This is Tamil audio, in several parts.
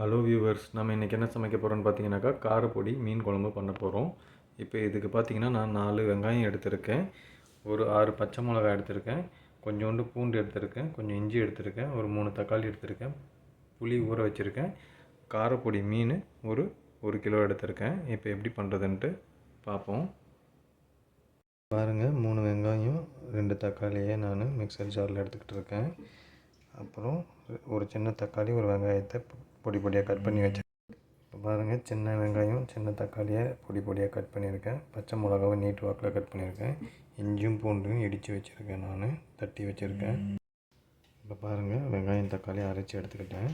ஹலோ வியூவர்ஸ் நம்ம இன்றைக்கி என்ன சமைக்க போகிறோன்னு பார்த்தீங்கன்னாக்கா காரப்பொடி மீன் குழம்பு பண்ண போகிறோம் இப்போ இதுக்கு பார்த்தீங்கன்னா நான் நாலு வெங்காயம் எடுத்திருக்கேன். ஒரு ஆறு பச்சை மிளகாய் எடுத்திருக்கேன். கொஞ்சோண்டு பூண்டு எடுத்திருக்கேன். கொஞ்சம் இஞ்சி எடுத்திருக்கேன். ஒரு மூணு தக்காளி எடுத்திருக்கேன். புளி ஊற வச்சுருக்கேன். காரப்பொடி மீன் ஒரு ஒரு கிலோ எடுத்திருக்கேன். இப்போ எப்படி பண்ணுறதுன்ட்டு பார்ப்போம். பாருங்கள் மூணு வெங்காயம் ரெண்டு தக்காளியை நான் மிக்சர் ஜாரில் எடுத்துக்கிட்டு இருக்கேன். அப்புறம் ஒரு சின்ன தக்காளி ஒரு வெங்காயத்தை பொடி பொடியாக கட் பண்ணி வச்சேன் இப்போ பாருங்கள் சின்ன வெங்காயம் சின்ன தக்காளியை பொடி பொடியாக கட் பண்ணியிருக்கேன். பச்சை மிளகாவை நீட் வாக்கில் கட் பண்ணியிருக்கேன். இஞ்சியும் பூண்டும் இடித்து வச்சுருக்கேன் நான் தட்டி வச்சுருக்கேன். இப்போ பாருங்கள் வெங்காயம் தக்காளி அரைச்சி எடுத்துக்கிட்டேன்.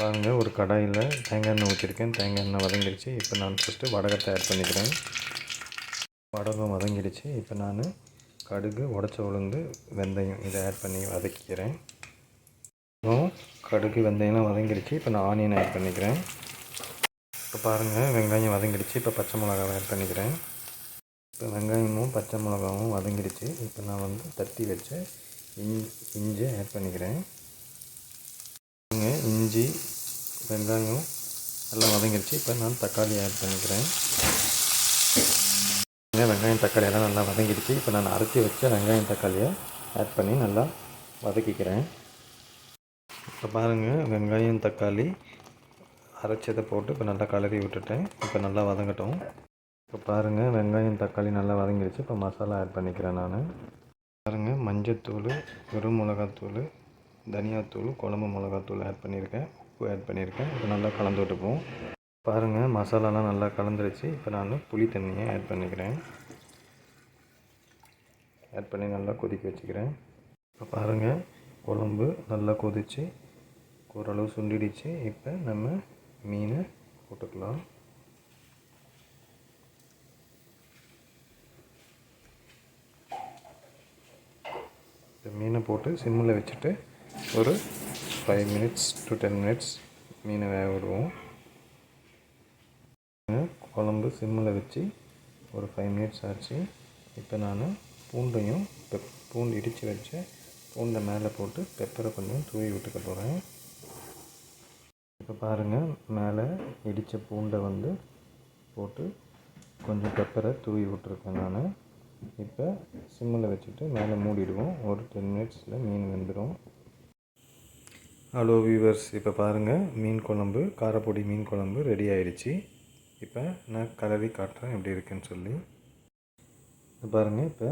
பாருங்கள் ஒரு கடாயில் தேங்காய் எண்ணெய் ஊற்றிருக்கேன். தேங்காய் எண்ணெய் வதங்கிடுச்சு. இப்போ நான் ஃபஸ்ட்டு வடகை தயார் பண்ணிக்கிறேன். வடகம் வதங்கிடுச்சு. இப்போ நான் கடுகு உடச்ச உளுந்து வெந்தயம் இதை ஆட் பண்ணி வதக்கிக்கிறேன். கடுகு வெந்தயம்லாம் வதங்கிடுச்சு இப்போ நான் ஆனியன் ஆட் பண்ணிக்கிறேன். இப்போ பாருங்கள் வெங்காயம் வதங்கிடுச்சு இப்போ பச்சை மிளகாவை ஆட் பண்ணிக்கிறேன். இப்போ வெங்காயமும் பச்சை மிளகாவும் வதங்கிடுச்சு இப்போ நான் வந்து தட்டி வச்ச இஞ் இஞ்சி ஆட் பண்ணிக்கிறேன். இஞ்சி வெங்காயம் எல்லாம் வதங்கிடுச்சு இப்போ நான் தக்காளி ஆட் பண்ணிக்கிறேன். வெங்காயம் தக்காளி எல்லாம் நல்லா வதங்கிடுச்சு இப்போ நான் அரைச்சி வச்ச வெங்காயம் தக்காளியை ஆட் பண்ணி நல்லா வதக்கிக்கிறேன். இப்போ பாருங்கள் வெங்காயம் தக்காளி அரைச்சதை போட்டு இப்போ நல்லா கலரி விட்டுட்டேன். இப்போ நல்லா வதங்கட்டும். இப்போ பாருங்கள் வெங்காயம் தக்காளி நல்லா வதங்கிடுச்சு. இப்போ மசாலா ஆட் பண்ணிக்கிறேன் நான். பாருங்கள் மஞ்சத்தூள் வெறும் மிளகாத்தூள் தனியாத்தூள் குழம்பு மிளகாத்தூள் ஆட் பண்ணியிருக்கேன். உப்பு ஆட் பண்ணியிருக்கேன். இப்போ நல்லா கலந்து விட்டுப்போம். பாருங்கள் மசாலாலாம் நல்லா கலந்துருச்சு. இப்போ நான் புளி தண்ணியை ஆட் பண்ணிக்கிறேன். ஆட் பண்ணி நல்லா கொதிக்க வச்சுக்கிறேன். இப்போ பாருங்கள் குழம்பு நல்லா கொதித்து ஓரளவு சுண்டிடுச்சு இப்போ நம்ம மீனை போட்டுக்கலாம். இந்த மீனை போட்டு சிம்மில் வச்சுட்டு ஒரு five minutes to ten minutes மீனை வேக விடுவோம். குழம்பு சிம்மில் வச்சு ஒரு ஃபைவ் மினிட்ஸ் ஆச்சு. இப்போ நான் பூண்டையும் பெப் பூண்டு இடித்து வச்சு பூண்டை மேலே போட்டு பெப்பரை கொஞ்சம் தூவி விட்டுக்க போகிறேன் இப்போ பாருங்கள் மேலே இடித்த பூண்டை வந்து போட்டு கொஞ்சம் பெப்பரை தூவி விட்ருக்கேன் நான். இப்போ சிம்மில் வச்சுட்டு மேலே மூடிடுவோம். ஒரு டென் மினிட்ஸில் மீன் வெந்துடும் ஹலோ வியூவர்ஸ் இப்போ பாருங்கள் மீன் குழம்பு காரப்பொடி மீன் குழம்பு ரெடி ஆயிடுச்சு. இப்போ நான் கலரி காட்டுறேன் எப்படி இருக்குன்னு சொல்லி. பாருங்கள் இப்போ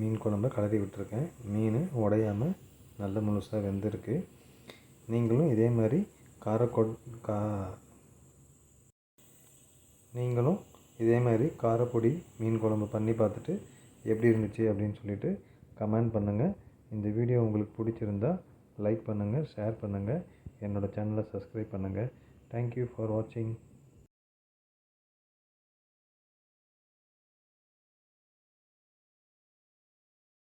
மீன் குழம்பை கலரி விட்டுருக்கேன். மீன் உடையாமல் நல்ல முழுசாக வெந்திருக்கு. நீங்களும் இதே மாதிரி காரக்கொட் கா நீங்களும் இதே மாதிரி காரப்பொடி மீன் குழம்பு பண்ணி பார்த்துட்டு எப்படி இருந்துச்சு அப்படின்னு சொல்லிவிட்டு கமெண்ட் பண்ணுங்கள் இந்த வீடியோ உங்களுக்கு பிடிச்சிருந்தா லைக் பண்ணுங்கள் ஷேர் பண்ணுங்கள் என்னோடய சேனலை சப்ஸ்கிரைப் பண்ணுங்கள் தேங்க்யூ ஃபார் வாட்சிங்